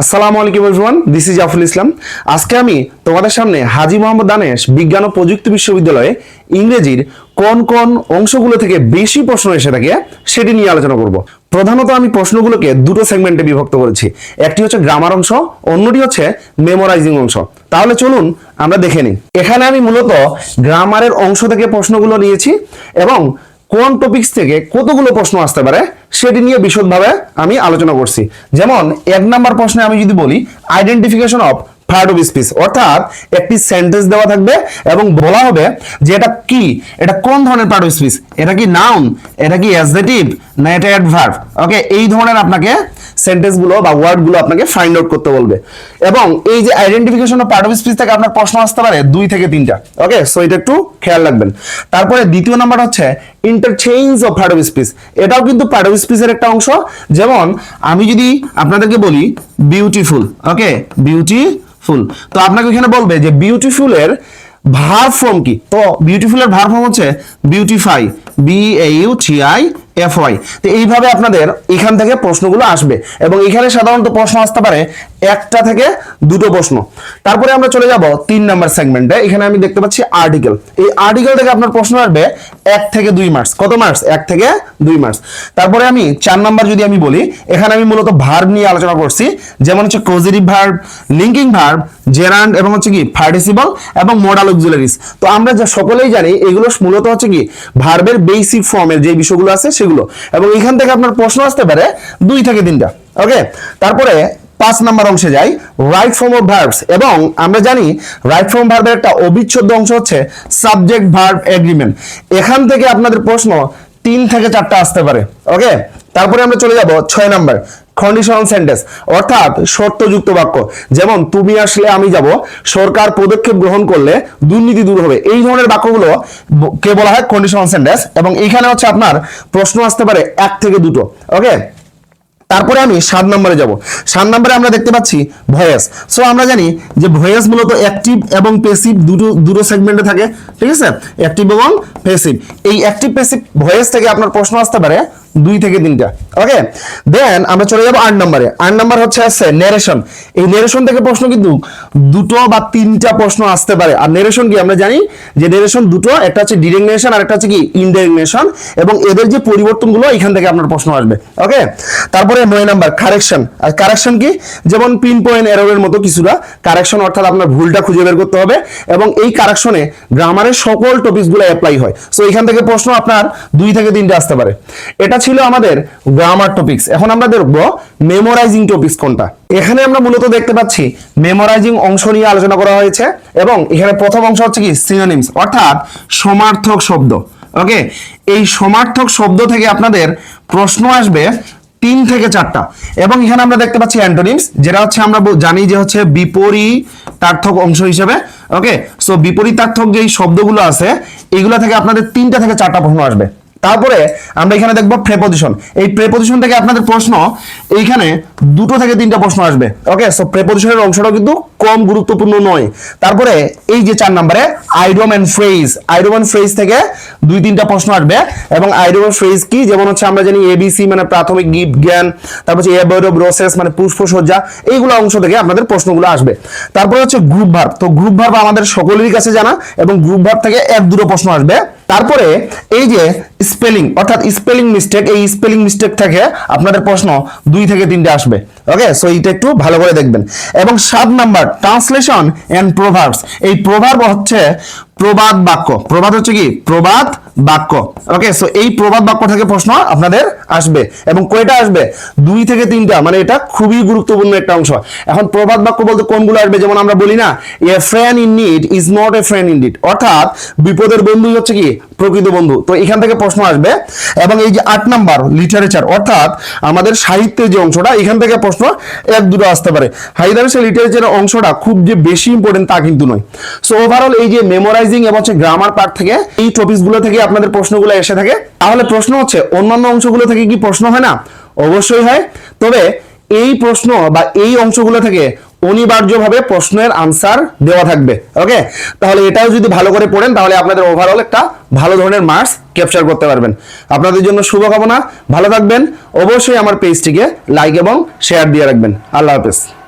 আসসালামু আলাইকুম everyone this is Zafrul Islam. আজকে আমি তোমাদের সামনে হাজি মোহাম্মদ দানেশ বিজ্ঞান ও প্রযুক্তি বিশ্ববিদ্যালয়ে ইংরেজির কোন কোন অংশগুলো থেকে বেশি প্রশ্ন এসে থাকে সেটি নিয়ে আলোচনা করব। প্রধানত আমি প্রশ্নগুলোকে দুটো সেগমেন্টে বিভক্ত করেছি, একটি হচ্ছে গ্রামার অংশ, অন্যটি হচ্ছে মেমোরাইজিং অংশ। তাহলে চলুন আমরা দেখে নিই। এখানে আমি মূলত গ্রামারের অংশ থেকে প্রশ্নগুলো নিয়েছি এবং কোন টপিকস থেকে কতগুলো প্রশ্ন আসতে পারে সেটি নিয়ে বিশদভাবে আমি আলোচনা করছি। যেমন, এক নাম্বার প্রশ্নে আমি যদি বলি identification of part of speech অর্থাৎ একটি সেন্টেন্স দেওয়া থাকবে এবং বলা হবে যে এটা কি, এটা কোন ধরনের পার্ট অফ স্পিচ এটা কি নাউন এটা কি অ্যাজেটিভ না এটা অ্যাডভার্ব ওকে এই ধরনের আপনাকে সেন্টেন্সগুলো বা ওয়ার্ডগুলো আপনাকে ফাইন্ড আউট করতে বলবে। এবং এই যে identification of part of speech থেকে আপনার প্রশ্ন আসতে পারে, দুই থেকে তিনটা। ওকে সো এটা একটু খেয়াল রাখবেন। তারপরে দ্বিতীয় নাম্বার হচ্ছে interchange of part of speech এটাও কিন্তু পার্ট অফ স্পিচের একটা অংশ। যেমন, আমি যদি আপনাদেরকে বলি বিউটিফুল ওকে বিউটিফুল তো আপনাকে এখানে বলবে যে বিউটিফুলের ভার ফর্ম কি? তো বিউটিফুলের ভার ফর্ম হচ্ছে beautify B I F Y তো এইভাবে আপনাদের এখান থেকে প্রশ্নগুলো আসবে এবং এখানে সাধারণত প্রশ্ন আসতে পারে একটা থেকে দুটো প্রশ্ন। তারপরে আমরা চলে যাব তিন নাম্বার সেগমেন্টে। এখানে আমি দেখতে পাচ্ছি আর্টিকেল। এই আর্টিকেল থেকে আপনার প্রশ্ন আসবে এক থেকে দুই মার্কস। কত মার্কস? এক থেকে দুই মার্কস। তারপরে আমি চার নাম্বার যদি আমি বলি, এখানে আমি মূলত ভার্ব নিয়ে আলোচনা করছি, যেমন হচ্ছে causative verb linking verb gerund এবং হচ্ছে কি পার্টিসিপল এবং মোডাল অক্সিলারিজ তো আমরা যা সকলেই জানি, এগুলো মূলত হচ্ছে কি ভার্বের বেসিক ফর্মের যে বিষয়গুলো আছে সেগুলো। এবং এখান থেকে আপনার প্রশ্ন আসতে পারে দুই থেকে তিনটা। ওকে তারপরে পাঁচ নাম্বার অংশে যাই। রাইট ফর্ম অফ ভার্বস এবং আমরা জানি রাইট ফর্ম ভার্বের একটা অবিচ্ছেদ্য অংশ হচ্ছে সাবজেক্ট ভার্ব এগ্রিমেন্ট এখান থেকে আপনাদের প্রশ্ন তিন থেকে চারটা আসতে পারে। ওকে তারপরে আমরা চলে যাব ছয় নাম্বার। কন্ডিশনাল সেন্টেন্স অর্থাৎ শর্তযুক্ত বাক্য। যেমন, তুমি আসলে আমি যাব, সরকার পদক্ষেপ গ্রহণ করলে দুর্নীতি দূর হবে। এই ধরনের বাক্যগুলো কে বলা হয়? কন্ডিশনাল সেন্টেন্স এবং এইখানে হচ্ছে আপনার প্রশ্ন আসতে পারে এক থেকে দুটো। ওকে তারপরে আমি সাত নম্বরে যাব। সাত নম্বরে আমরা দেখতে পাচ্ছি ভয়েস। সো আমরা জানি যে ভয়েস মূলত অ্যাক্টিভ এবং পেসিভ দুটো দুটো সেগমেন্টে থাকে। ঠিক আছে? অ্যাক্টিভ এবং পেসিভ এই অ্যাক্টিভ পেসিভ ভয়েস থেকে আপনার প্রশ্ন আসতে পারে দুই থেকে তিনটা। ওকে দেন আমরা চলে যাব আট নম্বরে আট নম্বর হচ্ছে আছে নেরেশন এই নেরেশন থেকে প্রশ্ন কিন্তু দুটো বা তিনটা প্রশ্ন আসতে পারে। আর নেরেশন কি? আমরা জানি যে নেরেশন দুটো, একটা হচ্ছে ডিরেক্ট নেরেশন আর একটা হচ্ছে কি? ইনডাইরেক্ট এবং এদের যে পরিবর্তনগুলো, এখান থেকে আপনার প্রশ্ন আসবে। ওকে তারপরে নয় নাম্বার কারেকশন আর কারেকশন কি? যেমন পিন পয়েন্ট এররের মতো কিছুটা। কারেকশন অর্থাৎ আপনার ভুলটা খুঁজে বের করতে হবে। এবং এই কারেকশনে গ্রামারের সকল টপিকসগুলো অ্যাপ্লাই হয়। সো এখান থেকে প্রশ্ন আপনার দুই থেকে তিনটে আসতে পারে। এটা ছিল আমাদের গ্রামার টপিকস এখন আমরা দেখব মেমোরাইজিং টপিকস কোনটা। এখানে আমরা মূলত দেখতে পাচ্ছি মেমোরাইজিং অংশ নিয়ে আলোচনা করা হয়েছে এবং এখানে প্রথম অংশ হচ্ছে কি সিনোনিমস অর্থাৎ সমার্থক শব্দ। ওকে এই সমার্থক শব্দ থেকে আপনাদের প্রশ্ন আসবে তিন থেকে চারটা। এবং এখানে আমরা দেখতে পাচ্ছি অ্যান্টোনিমস যেটা হচ্ছে আমরা জানি যে হচ্ছে বিপরীতার্থক অংশ হিসেবে। ওকে সো বিপরীতার্থক যেই শব্দগুলো আছে, এগুলো থেকে আপনাদের তিনটা থেকে চারটা প্রশ্ন আসবে। তারপরে আমরা এখানে দেখব প্রেপোজিশন এই প্রেপোজিশন থেকে আপনাদের প্রশ্ন এইখানে দুটো থেকে তিনটা প্রশ্ন আসবে। ওকে সো প্রেপোজিশনের অংশটাও কিন্তু কম গুরুত্বপূর্ণ নয়। তারপরে এই যে চার নম্বরে idiom and phrase idiom and phrase থেকে দুই, তিনটা প্রশ্ন আসবে। এবং আইডম ফ্রেজ কি? যেমন হচ্ছে আমরা জানি এবিসি মানে প্রাথমিক গিফট, জ্ঞান। তারপর হচ্ছে এবৈধ প্রসেস মানে পুষ্পসজ্জা। এইগুলো অংশ থেকে আপনাদের প্রশ্নগুলো আসবে। তারপরে হচ্ছে গ্রুপ ভার্ব তো গ্রুপ ভার্ব আমাদের সকলেরই কাছে জানা এবং গ্রুপ ভার্ব থেকে এক, দুটো প্রশ্ন আসবে। তারপরে এই যে স্পেলিং অর্থাৎ স্পেলিং মিস্টেক এই স্পেলিং মিস্টেক থেকে আপনাদের প্রশ্ন দুই থেকে তিনটে আসবে। ওকে সো এইটা একটু ভালো করে দেখবেন। এবং সাত নাম্বার ট্রান্সলেশন এন্ড প্রভার্বস এই প্রভার্ব হচ্ছে প্রবাদ বাক্য। প্রবাদ হচ্ছে কি? প্রবাদ বাক্য। ওকে সো এই প্রবাদ বাক্য থেকে প্রশ্ন আপনাদের আসবে। এবং কয়টা আসবে? দুই থেকে তিনটা মানে এটা খুবই গুরুত্বপূর্ণ একটা অংশ। এখন প্রবাদ বাক্য বলতে কোনগুলো আসবে? যেমন আমরা বলি না a friend in need is not a friend in need অর্থাৎ বিপদের বন্ধুই হচ্ছে কি? প্রকৃত বন্ধু। তো এখান থেকে প্রশ্ন আসবে। এবং এই যে আট নাম্বার লিটারেচার অর্থাৎ আমাদের সাহিত্যের যে অংশটা, এখান থেকে প্রশ্ন এক দুটো আসতে পারে। হাইদারের লিটারেচারের অংশটা খুব যে বেশি ইম্পর্টেন্ট তা কিন্তু নয়। সো ওভারঅল এই যে মেমোরাইজিং এবং হচ্ছে গ্রামার পার্ট থেকে, এই টপিকসগুলো থেকে আপনাদের প্রশ্নগুলো এসে থাকে। তাহলে প্রশ্ন হচ্ছে, অন্যান্য অংশগুলো থেকে কি প্রশ্ন হয় না? অবশ্যই হয়। তবে এই প্রশ্ন বা এই অংশগুলো থেকে অনিবার্যভাবে প্রশ্নের আনসার দেওয়া থাকবে। ওকে তাহলে এটাও যদি ভালো করে পড়েন, তাহলে আপনাদের ওভারঅল একটা ভালো ধরনের মার্কস ক্যাপচার করতে পারবেন। আপনাদের জন্য শুভকামনা। ভালো থাকবেন। অবশ্যই আমার পেজটিকে লাইক এবং শেয়ার দিয়ে রাখবেন। আল্লাহ হাফেজ।